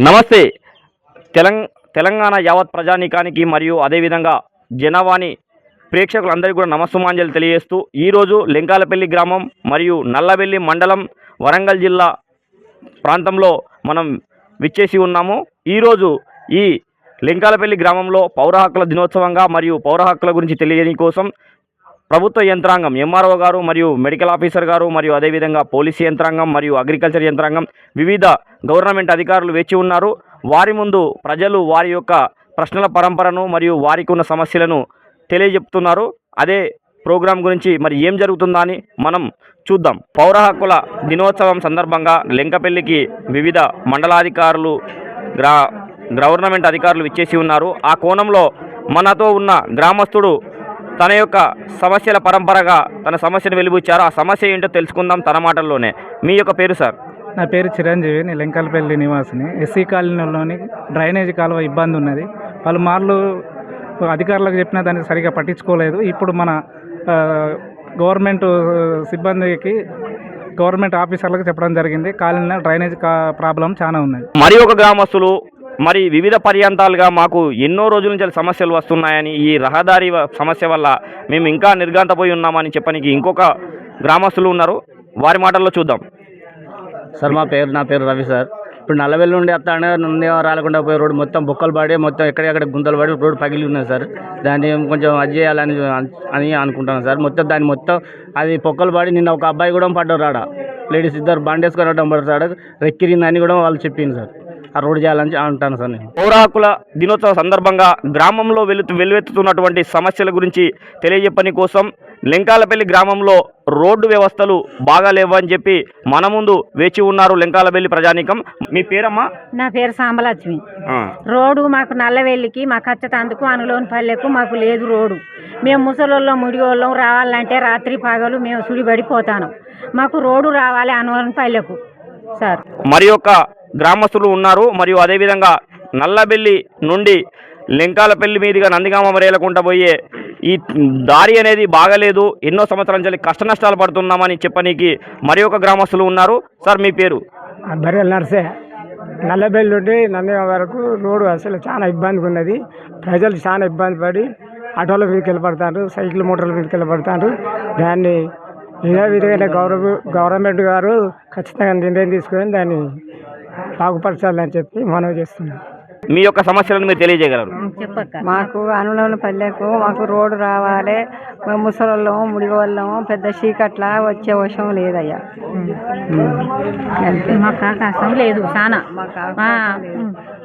నమస్తే. తెలంగ తెలంగాణ యావత్ ప్రజానీకానికి మరియు అదేవిధంగా జనవాణి ప్రేక్షకులందరికీ కూడా నమస్సుమాంజలి తెలియజేస్తూ ఈరోజు లింకాలపల్లి గ్రామం మరియు నల్లవెల్లి మండలం వరంగల్ జిల్లా ప్రాంతంలో మనం విచ్చేసి ఉన్నాము. ఈరోజు ఈ లింకాలపల్లి గ్రామంలో పౌర హక్కుల దినోత్సవంగా మరియు పౌర హక్కుల గురించి తెలియని కోసం ప్రభుత్వ యంత్రాంగం ఎంఆర్ఓ గారు మరియు మెడికల్ ఆఫీసర్ గారు మరియు అదేవిధంగా పోలీస్ యంత్రాంగం మరియు అగ్రికల్చర్ యంత్రాంగం వివిధ గవర్నమెంట్ అధికారులు వేచి ఉన్నారు. వారి ముందు ప్రజలు వారి యొక్క ప్రశ్నల పరంపరను మరియు వారికి ఉన్న సమస్యలను తెలియజెప్తున్నారు. అదే ప్రోగ్రాం గురించి మరి ఏం జరుగుతుందా అని మనం చూద్దాం. పౌర హక్కుల దినోత్సవం సందర్భంగా లింకపల్లికి వివిధ మండలాధికారులు గ్రా గవర్నమెంట్ అధికారులు ఇచ్చేసి ఉన్నారు. ఆ కోణంలో మనతో ఉన్న గ్రామస్తుడు తన యొక్క సమస్యల పరంపరగా తన సమస్యను వెలిబుచ్చారు ఆ సమస్య ఏంటో తెలుసుకుందాం తన మాటల్లోనే. మీ యొక్క పేరు సార్? నా పేరు చిరంజీవి నేను లెంకల్పల్లి నివాసిని. ఎస్సీ కాలనీలోని డ్రైనేజీ కాలువ ఇబ్బంది ఉన్నది. పలుమార్లు అధికారులకు చెప్పినా దాన్ని సరిగా పట్టించుకోలేదు. ఇప్పుడు మన గవర్నమెంట్ సిబ్బందికి గవర్నమెంట్ ఆఫీసర్లకు చెప్పడం జరిగింది. కాలనీలో డ్రైనేజ్ కా ప్రాబ్లం చాలా ఉన్నది. మరి ఒక గ్రామస్తులు మరి వివిధ పర్యంతాలుగా మాకు ఎన్నో రోజుల నుంచి సమస్యలు వస్తున్నాయని ఈ రహదారి సమస్య వల్ల మేము ఇంకా నిర్గాంతపోయి ఉన్నామని చెప్పడానికి ఇంకొక గ్రామస్తులు ఉన్నారు. వారి మాటల్లో చూద్దాం. సార్ మా పేరు నా పేరు రవి సార్. ఇప్పుడు నల్లవెల్లి నుండి అత్తానే నుండి రాలకుండా పోయే రోడ్డు మొత్తం బొక్కలు పడి మొత్తం ఎక్కడెక్కడ గుంతలు పడి రోడ్డు పగిలి ఉన్నాయి సార్. దాన్ని కొంచెం అది చేయాలని అని అనుకుంటాను సార్. మొత్తం దాన్ని మొత్తం అది పొక్కలు పడి నిన్న ఒక అబ్బాయి కూడా పడ్డారు ఆడ. లేడీస్ ఇద్దరు బండి వేసుకొని రావడం పడతాడు. రెక్కిరిందని కూడా వాళ్ళు చెప్పింది సార్. రోడ్డు చేయాలని అంటాను సార్ నేను. పౌర హక్కుల దినోత్సవ సందర్భంగా గ్రామంలో వెలు వెలువెత్తుతున్నటువంటి సమస్యల గురించి తెలియజెప్పని కోసం లెంకాలపల్లి గ్రామంలో రోడ్డు వ్యవస్థలు బాగా లేవని చెప్పి మన ముందు వేచి ఉన్నారు లెంకాలపల్లి ప్రజానీకం. మీ పేరమ్మా? నా పేరు సాంబలక్ష్మి. ఆ. రోడ్డు మాకు నల్లవెల్లికి మా కచ్చతందుకు అనులోని పల్లెకు మాకు లేదు రోడ్డు. మేము ముసలోళ్ళం ముడిగోళ్ళం రావాలంటే రాత్రి పగలు మేము సుడిపడిపోతాను మాకు రోడ్డు రావాలి అనులోని పల్లెకు సార్. మరి యొక్క గ్రామస్తులు ఉన్నారు. మరియు అదేవిధంగా నల్లబెల్లి నుండి లింకాలపల్లి మీదుగా నందిగామ రేలకుంట పోయే ఈ దారి అనేది బాగలేదు. ఎన్నో సంవత్సరాల నుంచి కష్ట నష్టాలు పడుతున్నామని చెప్పనీకి మరి ఒక గ్రామస్తులు ఉన్నారు. సార్ మీ పేరు? బర్రెల నర్సే. నల్లబెల్లి నుండి నందిగామ వరకు రోడ్డు అసలు చాలా ఇబ్బందిగా ఉన్నది. ప్రజలు చాలా ఇబ్బంది పడి ఆటోల మీదకి వెళ్ళబడతారు సైకిల్ మోటార్ల మీదకి వెళ్ళబడతారు. దాన్ని ఇదే విధంగా గవర్నమెంట్ గవర్నమెంట్ గారు ఖచ్చితంగా నిర్ణయం తీసుకొని దాన్ని బాగుపరచాలని చెప్పి మనవి చేస్తున్నాం. మీ యొక్క సమస్యలను మీరు తెలియజేయగలరు? మాకు అనులోని పల్లెకు మాకు రోడ్డు రావాలి. మేము ముసలోళ్ళము ముడిగోళ్ళము పెద్ద చీకట్ల వచ్చే వశం లేదయ్యా. మాకు అవకాశం లేదు చాలా